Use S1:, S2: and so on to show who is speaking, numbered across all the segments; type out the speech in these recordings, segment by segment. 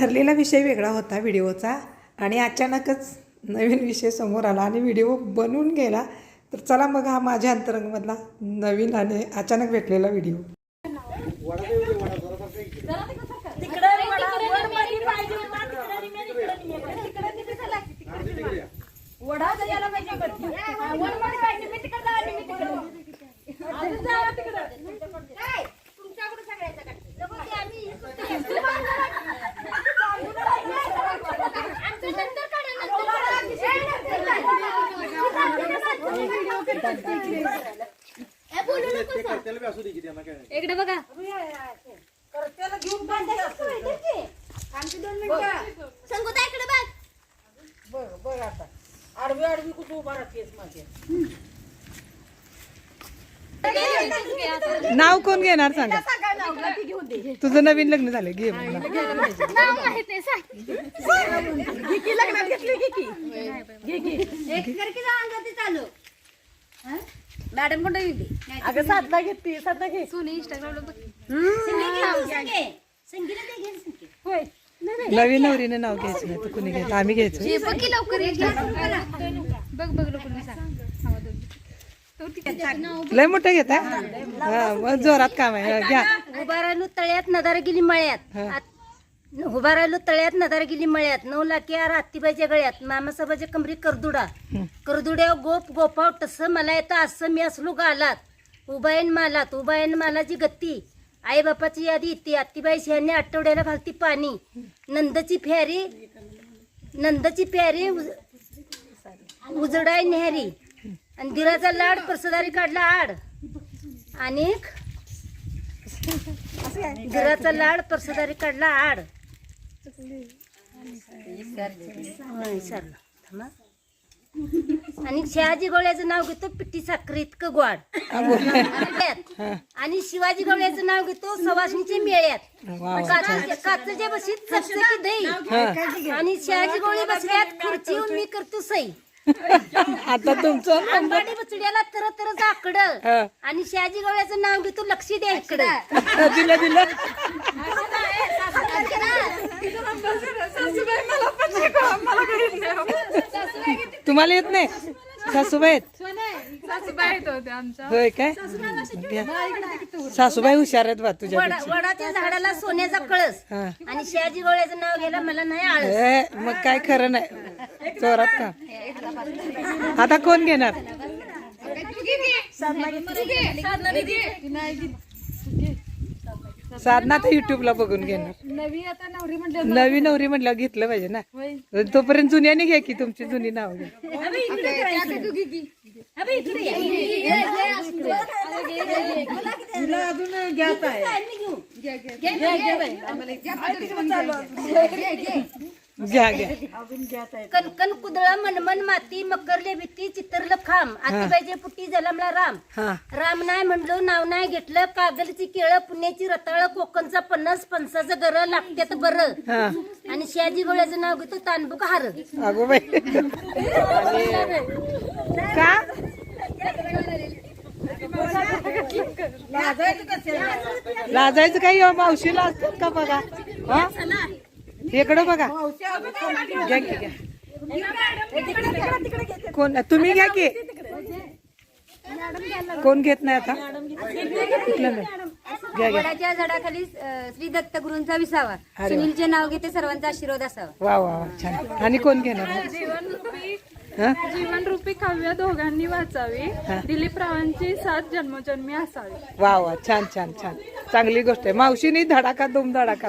S1: ठरलेला विषय वेगळा होता व्हिडिओचा आणि अचानकच नवीन विषय समोर आला आणि व्हिडिओ बनवून गेला. तर चला मग हा माझ्या अंतरंगमधला नवीन आणि अचानक भेटलेला व्हिडिओ.
S2: वडा तर यायला पाहिजे वरती. हा, वरमध्ये पाहिजे. मी तिकडं जाणार, मी तिकडं. अजून जावा तिकडं. काय? तुमच्याकडं सगळ्याचं काढते. नको ते आम्ही चालू नाही. आमचं नंतर काढा, नंतर काढा.
S3: इकडे बघा.
S1: नाव कोण घेणार सांगा? तुझं नवीन लग्न झालं घे मग नाव.
S3: नाव माहीत नाही सांग.
S2: एक करकी जा अंगाती चालू
S3: मॅडम कोणता गेली
S1: अगं साधना घेतली साधना घे
S3: सोनी इंस्टाग्रामला बघ होय
S1: नवीन नवरीने नाव घ्यायचं नाही तर कुणी घ्यायचं आम्ही घ्यायचं
S3: हे बघ की लवकर ये की. बघ बघ लवकर मी सांग थांबा दोन मिनिटं. तो तिकडे
S1: लय मोठं घेत हा मग जोरात काम आहे हा, घ्या
S2: उभा राहिलो तळ्यात नदार गेली मळ्यात आत- उभा राहिलो तळ्यात नदार गेली मळ्यात. नऊ लाखी आर आत्तीबाईच्या गळ्यात मामासाहेबाच्या कमरी करदुडा. करदुड्या गोप गोपाव तसं मला येतं असं मी असलो गालात. उभायन मालात उभायन मालाची गत्ती आई बापाची यादी ती आत्तीबाई ह्यांनी आठवड्याला घालती पाणी. नंदची फेरी नंदची फेरी उज- उजडाय नेहरी. आणि दिराचा लाड प्रसदारी काढला आड. आणि घराचा लाड परसदारी काढला आड. आणि शहाजी गोळ्याचं नाव घेतो पिट्टी साखर इतकं गोड. आणि शिवाजी गोळ्याचं नाव घेतो सवासणीचे मेळ्यात. काचच्या काचेच्या बशीत चकचकी दही. आणि शहाजी गोळी बसल्यात खुर्चीवर मी करतो सई.
S1: आता तुमचं?
S2: आंबाडी बचड्याला तर तर जाकड
S1: हा.
S2: आणि शहाजी गोळ्याचं नाव घेतो लक्ष द्या इकडं.
S1: दिलं दिलं. तुम्हाला येत नाही? सासूबाई आहेत?
S3: सासूबाई येत होते आमच्या
S1: होय काय. सासूबाई हुशार आहेत बा तुझ्या
S2: वडा- वडाच्या झाडाला सोन्याचा कळस.
S1: हा.
S2: आणि शहाजी गोळ्याचं नाव घ्यायला मला नाही आळस
S1: ए, मग काय खरं नाही. चोरात का? आता कोण घेणार? साधना तर युट्यूबला बघून घेणार.
S3: नवी नवरी म्हटलं
S1: घेतलं पाहिजे ना. तोपर्यंत जुन्याने घ्या की तुमची जुनी नाव घ्या. घ्या घ्या.
S2: कणकण कुदळ मनमन माती मकरले भीती चितरलं खांब आतीबाईचे पुट्टी जलमला राम.
S1: हा.
S2: राम नाही म्हणलो नाव नाही घेतलं कागलची केळं पुण्याची रताळ कोकणचा पन्नास पणसाचं गर लागत्यात बरं.
S1: हा.
S2: आणि शहाजी गोळ्याचं नाव घेतो तानबुक हार.
S1: अगो बाई. का? लाजायचं काही हो, मावशीला असतात का बघा? हा? इकडं बघा. घ्या की घ्या. कोण? तुम्ही घ्या की. कोण घेत नाही आता? कुठलं नाही? घ्या
S2: झाडाखाली श्री दत्त गुरूंचा विसावा
S1: वा.
S2: सुनीलचे नाव घेते सर्वांचा आशीर्वाद असावा.
S1: वा वा वा छान. आणि कोण घेणार?
S3: जीवनरूपी
S1: हा?
S3: जीवनरूपी काव्य दोघांनी वाचावी. दिलीप रावांची सात जन्मोजन्मी असावी.
S1: वा वा छान छान छान. चांगली गोष्ट आहे. मावशीनी धडाका दोम धडाका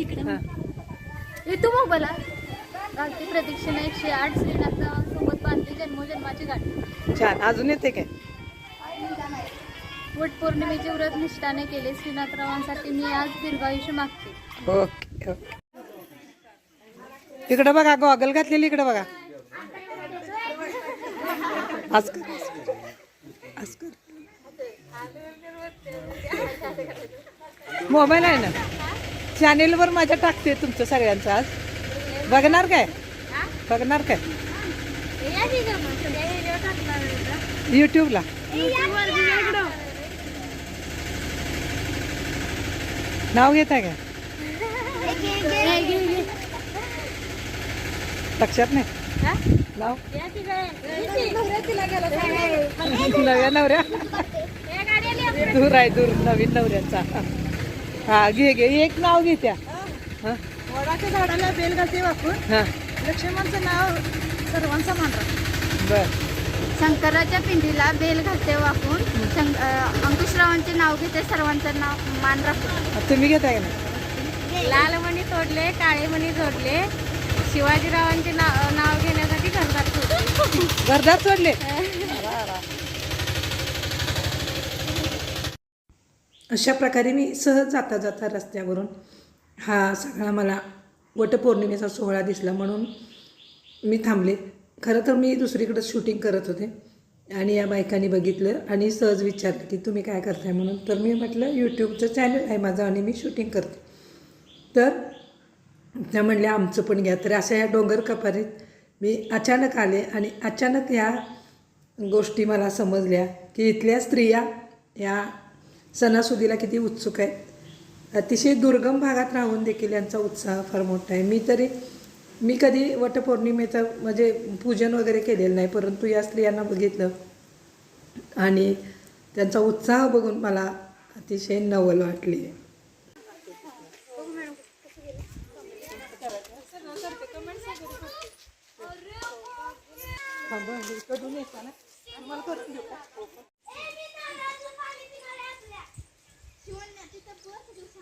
S3: इकडे.
S1: हा.
S3: येतो मोबाईला घालते प्रदक्षिणा एकशे आठ श्रीनाथ सोबत बांधते जन्मोजन्माची गाठ.
S1: छान. अजून येते काय?
S3: वटपौर्णिमेचे व्रत निष्ठाने केले श्रीनाथरावांसाठी. मी आज दीर्घायुष्य मागते.
S1: Okay okay. इकडं बघा गॉगल घातलेली इकडं बघा. आज मोबाईल आहे ना? चॅनेलवर माझ्या टाकते तुमचं सगळ्यांचं आज. बघणार काय? बघणार काय? यूट्यूबला नाव घेत आहे का? लक्षात नाही? नाव? नव्या नवऱ्या दूर आहे दूर. नवीन नवऱ्यांचा. हा घे घे. एक नाव घे त्या. हा.
S4: वडाच्या झाडाला बेल घालते वापरून
S1: हा.
S4: लक्ष्मणचं नाव सर्वांचा मानला
S1: बर.
S3: शंकराच्या पिंडीला बेल घालते वाकून. शं- अं, अंकुशरावांचे नाव घेते सर्वांचं नाव मान राखून
S1: तुम्ही घेताय का नाही?
S3: लाल मणी तोडले काळे मणी जोडले. शिवाजीरावांचे नाव नाव घेण्यासाठी घरदार सोडले.
S1: घरदार सोडले? अशा प्रकारे मी सहज जाता जाता रस्त्यावरून हा सगळा मला वटपौर्णिमेचा सोहळा दिसला म्हणून मी थांबले. खरं तर मी दुसरीकडं शूटिंग करत होते आणि या बायकांनी बघितलं आणि सहज विचारलं की तुम्ही काय करताय म्हणून. तर मी म्हटलं यूट्यूबचं चॅनल आहे माझं आणि मी शूटिंग करते. तर त्या म्हणल्या आमचं पण घ्या. तर अशा ह्या डोंगर कपारीत मी अचानक आले आणि अचानक ह्या गोष्टी मला समजल्या की इथल्या स्त्रिया या सणासुदीला किती उत्सुक आहेत अतिशय दुर्गम भागात राहून देखील यांचा उत्साह फार मोठा आहे. मी तरी मी कधी वटपौर्णिमेचं म्हणजे पूजन वगैरे केलेलं नाही परंतु या स्त्रियांना बघितलं आणि त्यांचा उत्साह बघून मला अतिशय नवल वाटली. आहे Gracias.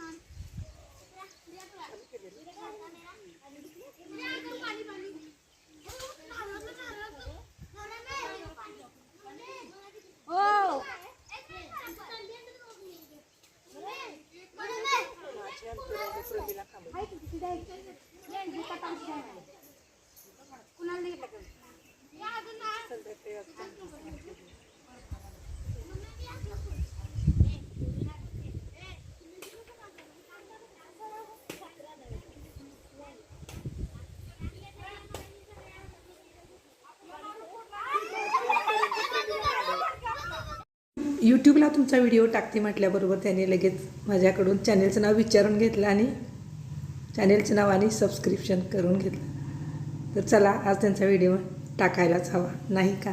S1: यूट्यूबला तुमचा व्हिडिओ टाकते म्हटल्याबरोबर त्याने लगेच माझ्याकडून चॅनेलचं नाव विचारून घेतलं आणि चॅनेलचं नाव आणि सबस्क्रिप्शन करून घेतलं. तर चला आज त्यांचा व्हिडिओ टाकायलाच हवा. नाही का?